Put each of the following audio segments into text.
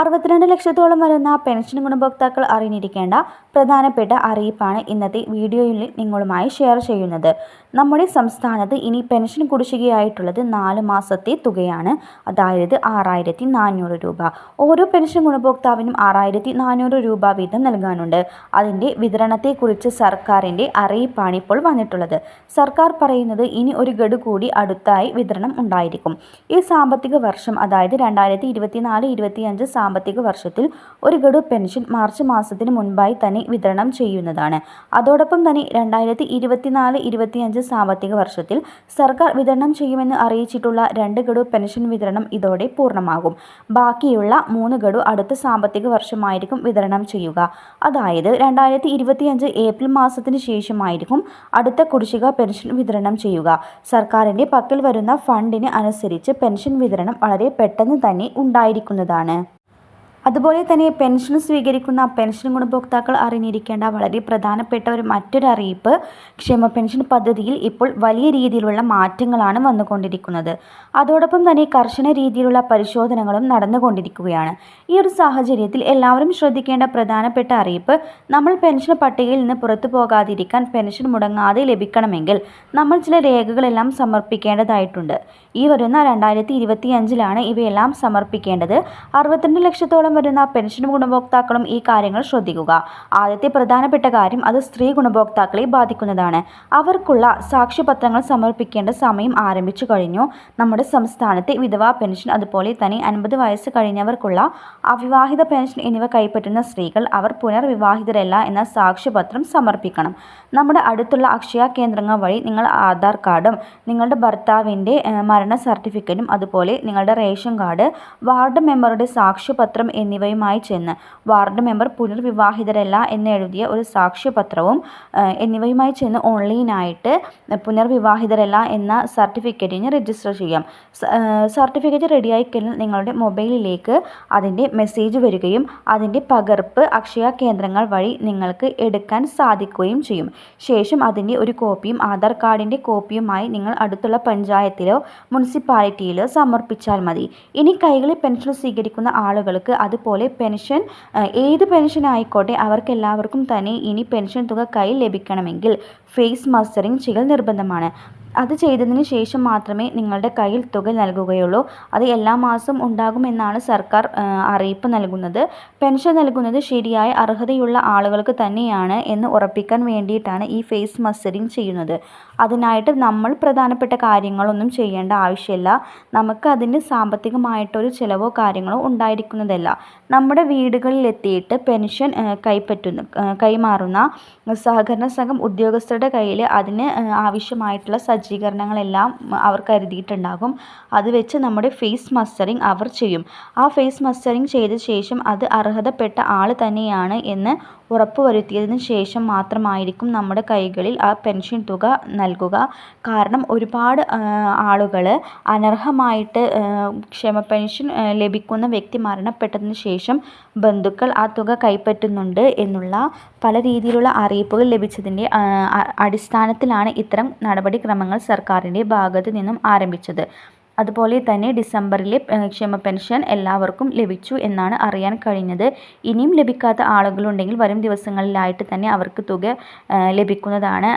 അറുപത്തിരണ്ട് ലക്ഷത്തോളം വരുന്ന പെൻഷൻ ഗുണഭോക്താക്കൾ അറിഞ്ഞിരിക്കേണ്ട പ്രധാനപ്പെട്ട അറിയിപ്പാണ് ഇന്നത്തെ വീഡിയോയിൽ നിങ്ങളുമായി ഷെയർ ചെയ്യുന്നത്. നമ്മുടെ സംസ്ഥാനത്ത് ഇനി പെൻഷൻ കുടിശ്ശികയായിട്ടുള്ളത് നാല് മാസത്തെ തുകയാണ്. അതായത് ആറായിരത്തി നാനൂറ് രൂപ. ഓരോ പെൻഷൻ ഗുണഭോക്താവിനും ആറായിരത്തി നാനൂറ് രൂപ വീതം നൽകാനുണ്ട്. അതിന്റെ വിതരണത്തെക്കുറിച്ച് സർക്കാരിന്റെ അറിയിപ്പാണ് ഇപ്പോൾ വന്നിട്ടുള്ളത്. സർക്കാർ പറയുന്നത് ഇനി ഒരു ഗഡു കൂടി അടുത്തായി വിതരണം ഉണ്ടായിരിക്കും. ഈ സാമ്പത്തിക വർഷം അതായത് രണ്ടായിരത്തി ഇരുപത്തിനാല് ഇരുപത്തിയഞ്ച് സാമ്പത്തിക വർഷത്തിൽ ഒരു ഗഡു പെൻഷൻ മാർച്ച് മാസത്തിന് മുൻപായി തന്നെ വിതരണം ചെയ്യുന്നതാണ്. അതോടൊപ്പം തന്നെ രണ്ടായിരത്തി ഇരുപത്തിനാല് ഇരുപത്തിയഞ്ച് സാമ്പത്തിക വർഷത്തിൽ സർക്കാർ വിതരണം ചെയ്യുമെന്ന് അറിയിച്ചിട്ടുള്ള രണ്ട് ഗഡു പെൻഷൻ വിതരണം ഇതോടെ പൂർണമാകും. ബാക്കിയുള്ള മൂന്ന് ഗഡു അടുത്ത സാമ്പത്തിക വർഷമായിരിക്കും വിതരണം ചെയ്യുക. അതായത് രണ്ടായിരത്തി ഇരുപത്തിയഞ്ച് ഏപ്രിൽ മാസത്തിന് ശേഷമായിരിക്കും അടുത്ത കുടിശ്ശിക പെൻഷൻ വിതരണം ചെയ്യുക. സർക്കാരിന്റെ പക്കൽ വരുന്ന ഫണ്ടിന് അനുസരിച്ച് പെൻഷൻ വിതരണം വളരെ പെട്ടെന്ന് തന്നെ ഉണ്ടായിരിക്കുന്നതാണ്. അതുപോലെ തന്നെ പെൻഷൻ സ്വീകരിക്കുന്ന പെൻഷൻ ഗുണഭോക്താക്കൾ അറിഞ്ഞിരിക്കേണ്ട വളരെ പ്രധാനപ്പെട്ട ഒരു മറ്റൊരു അറിയിപ്പ് ക്ഷേമ പെൻഷൻ പദ്ധതിയിൽ ഇപ്പോൾ വലിയ രീതിയിലുള്ള മാറ്റങ്ങളാണ് വന്നുകൊണ്ടിരിക്കുന്നത്. അതോടൊപ്പം തന്നെ കർശന രീതിയിലുള്ള പരിശോധനകളും നടന്നുകൊണ്ടിരിക്കുകയാണ്. ഈ ഒരു സാഹചര്യത്തിൽ എല്ലാവരും ശ്രദ്ധിക്കേണ്ട പ്രധാനപ്പെട്ട അറിയിപ്പ് നമ്മൾ പെൻഷൻ പട്ടികയിൽ നിന്ന് പുറത്തു പോകാതിരിക്കാൻ പെൻഷൻ മുടങ്ങാതെ ലഭിക്കണമെങ്കിൽ നമ്മൾ ചില രേഖകളെല്ലാം സമർപ്പിക്കേണ്ടതായിട്ടുണ്ട്. ഈ വരുന്ന രണ്ടായിരത്തി ഇരുപത്തി അഞ്ചിലാണ് ഇവയെല്ലാം സമർപ്പിക്കേണ്ടത്. അറുപത്തിരണ്ട് ലക്ഷത്തോളം വരുന്ന പെൻഷൻ ഗുണഭോക്താക്കളും ഈ കാര്യങ്ങൾ ശ്രദ്ധിക്കുക. ആദ്യത്തെ പ്രധാനപ്പെട്ട കാര്യം അത് സ്ത്രീ ഗുണഭോക്താക്കളെ ബാധിക്കുന്നതാണ്. അവർക്കുള്ള സാക്ഷ്യപത്രങ്ങൾ സമർപ്പിക്കേണ്ട സമയം ആരംഭിച്ചു കഴിഞ്ഞു. നമ്മുടെ സംസ്ഥാനത്തെ വിധവാ പെൻഷൻ അതുപോലെ തന്നെ അൻപത് വയസ്സ് കഴിഞ്ഞവർക്കുള്ള അവിവാഹിത പെൻഷൻ എന്നിവ കൈപ്പറ്റുന്ന സ്ത്രീകൾ അവർ പുനർവിവാഹിതരല്ല എന്ന സാക്ഷ്യപത്രം സമർപ്പിക്കണം. നമ്മുടെ അടുത്തുള്ള അക്ഷയ കേന്ദ്രങ്ങൾ വഴി നിങ്ങൾ ആധാർ കാർഡും നിങ്ങളുടെ ഭർത്താവിന്റെ മരണ സർട്ടിഫിക്കറ്റും അതുപോലെ നിങ്ങളുടെ റേഷൻ കാർഡ് വാർഡ് മെമ്പറുടെ സാക്ഷ്യപത്രം എന്നിവയുമായി ചെന്ന് വാർഡ് മെമ്പർ പുനർവിവാഹിതരല്ല എന്നെഴുതിയ ഒരു സാക്ഷ്യപത്രവും എന്നിവയുമായി ചെന്ന് ഓൺലൈനായിട്ട് പുനർവിവാഹിതരല്ല എന്ന സർട്ടിഫിക്കറ്റിന് രജിസ്റ്റർ ചെയ്യാം. സർട്ടിഫിക്കറ്റ് റെഡിയായി കഴിഞ്ഞാൽ നിങ്ങളുടെ മൊബൈലിലേക്ക് അതിന്റെ മെസ്സേജ് വരികയും അതിന്റെ പകർപ്പ് അക്ഷയ കേന്ദ്രങ്ങൾ വഴി നിങ്ങൾക്ക് എടുക്കാൻ സാധിക്കുകയും ചെയ്യും. ശേഷം അതിന്റെ ഒരു കോപ്പിയും ആധാർ കാർഡിന്റെ കോപ്പിയുമായി നിങ്ങൾ അടുത്തുള്ള പഞ്ചായത്തിലോ മുനിസിപ്പാലിറ്റിയിലോ സമർപ്പിച്ചാൽ മതി. ഇനി കൈകളിൽ പെൻഷൻ സ്വീകരിക്കുന്ന ആളുകൾക്ക് അതുപോലെ പെൻഷൻ ഏത് പെൻഷൻ ആയിക്കോട്ടെ അവർക്ക് എല്ലാവർക്കും തന്നെ ഇനി പെൻഷൻ തുക കൈ ലഭിക്കണമെങ്കിൽ ഫേസ് മസ്റ്ററിങ് ചെയ്യൽ നിർബന്ധമാണ്. അത് ചെയ്തതിന് ശേഷം മാത്രമേ നിങ്ങളുടെ കയ്യിൽ തുക നൽകുകയുള്ളൂ. അത് എല്ലാ മാസവും ഉണ്ടാകുമെന്നാണ് സർക്കാർ അറിയിപ്പ് നൽകുന്നത്. പെൻഷൻ നൽകുന്നത് ശരിയായ അർഹതയുള്ള ആളുകൾക്ക് തന്നെയാണ് എന്ന് ഉറപ്പിക്കാൻ വേണ്ടിയിട്ടാണ് ഈ ഫേസ് മസ്റ്ററിങ് ചെയ്യുന്നത്. അതിനായിട്ട് നമ്മൾ പ്രധാനപ്പെട്ട കാര്യങ്ങളൊന്നും ചെയ്യേണ്ട ആവശ്യമില്ല. നമുക്ക് അതിന് സാമ്പത്തികമായിട്ടൊരു ചിലവോ കാര്യങ്ങളോ ഉണ്ടായിരിക്കുന്നതല്ല. നമ്മുടെ വീടുകളിലെത്തിയിട്ട് പെൻഷൻ കൈപ്പറ്റുന്ന കൈമാറുന്ന സഹകരണ സംഘം ഉദ്യോഗസ്ഥരുടെ കയ്യിൽ അതിന് ആവശ്യമായിട്ടുള്ള സജ്ജീകരണങ്ങളെല്ലാം അവർ കരുതിയിട്ടുണ്ടാകും. അത് വെച്ച് നമ്മുടെ ഫേസ് മസ്റ്ററിങ് അവർ ചെയ്യും. ആ ഫേസ് മസ്റ്ററിങ് ചെയ്ത ശേഷം അത് അർഹതപ്പെട്ട ആൾ തന്നെയാണ് എന്ന് ഉറപ്പുവരുത്തിയതിന് ശേഷം മാത്രമായിരിക്കും നമ്മുടെ കൈകളിൽ ആ പെൻഷൻ തുക നൽകുക. കാരണം ഒരുപാട് ആളുകൾ അനർഹമായിട്ട് ക്ഷമ പെൻഷൻ ലഭിക്കുന്ന വ്യക്തി മരണപ്പെട്ടതിന് ശേഷം ബന്ധുക്കൾ ആ തുക കൈപ്പറ്റുന്നുണ്ട് എന്നുള്ള പല രീതിയിലുള്ള അറിയിപ്പുകൾ ലഭിച്ചതിന്റെ അടിസ്ഥാനത്തിലാണ് ഇത്തരം നടപടിക്രമങ്ങൾ സർക്കാരിന്റെ ഭാഗത്ത് നിന്നും ആരംഭിച്ചത്. അതുപോലെ തന്നെ ഡിസംബറിലെ ക്ഷേമ പെൻഷൻ എല്ലാവർക്കും ലഭിച്ചു എന്നാണ് അറിയാൻ കഴിഞ്ഞത്. ഇനിയും ലഭിക്കാത്ത ആളുകളുണ്ടെങ്കിൽ വരും ദിവസങ്ങളിലായിട്ട് തന്നെ അവർക്ക് തുക ലഭിക്കുന്നതാണ്.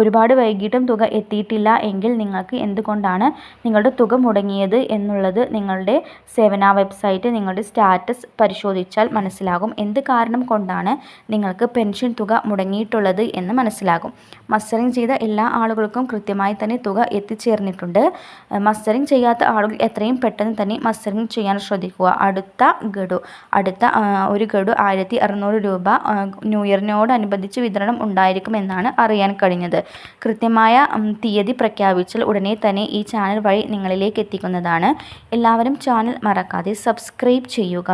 ഒരുപാട് വൈകിട്ടും തുക എത്തിയിട്ടില്ല എങ്കിൽ നിങ്ങൾക്ക് എന്തുകൊണ്ടാണ് നിങ്ങളുടെ തുക മുടങ്ങിയത് എന്നുള്ളത് നിങ്ങളുടെ സേവന വെബ്സൈറ്റ് നിങ്ങളുടെ സ്റ്റാറ്റസ് പരിശോധിച്ചാൽ മനസ്സിലാകും. എന്ത് കാരണം കൊണ്ടാണ് നിങ്ങൾക്ക് പെൻഷൻ തുക മുടങ്ങിയിട്ടുള്ളത് എന്ന് മനസ്സിലാകും. മസ്റ്ററിങ് ചെയ്ത എല്ലാ ആളുകൾക്കും കൃത്യമായി തന്നെ തുക എത്തിച്ചേർന്നിട്ടുണ്ട്. മസ്റ്ററിങ് ചെയ്യാത്ത ആളുകൾ എത്രയും പെട്ടെന്ന് തന്നെ മസ്റ്ററിങ് ചെയ്യാൻ ശ്രദ്ധിക്കുക. അടുത്ത ഗഡു അടുത്ത ഒരു ഗഡു ആയിരത്തി അറുന്നൂറ് രൂപ ന്യൂ ഇയറിനോടനുബന്ധിച്ച് വിതരണം ഉണ്ടായിരിക്കുമെന്നാണ് അറിയാൻ കഴിഞ്ഞത്. കൃത്യമായ തീയതി പ്രഖ്യാപിച്ചാൽ ഉടനെ തന്നെ ഈ ചാനൽ വഴി നിങ്ങളിലേക്ക് എത്തിക്കുന്നതാണ്. എല്ലാവരും ചാനൽ മറക്കാതെ സബ്സ്ക്രൈബ് ചെയ്യുക.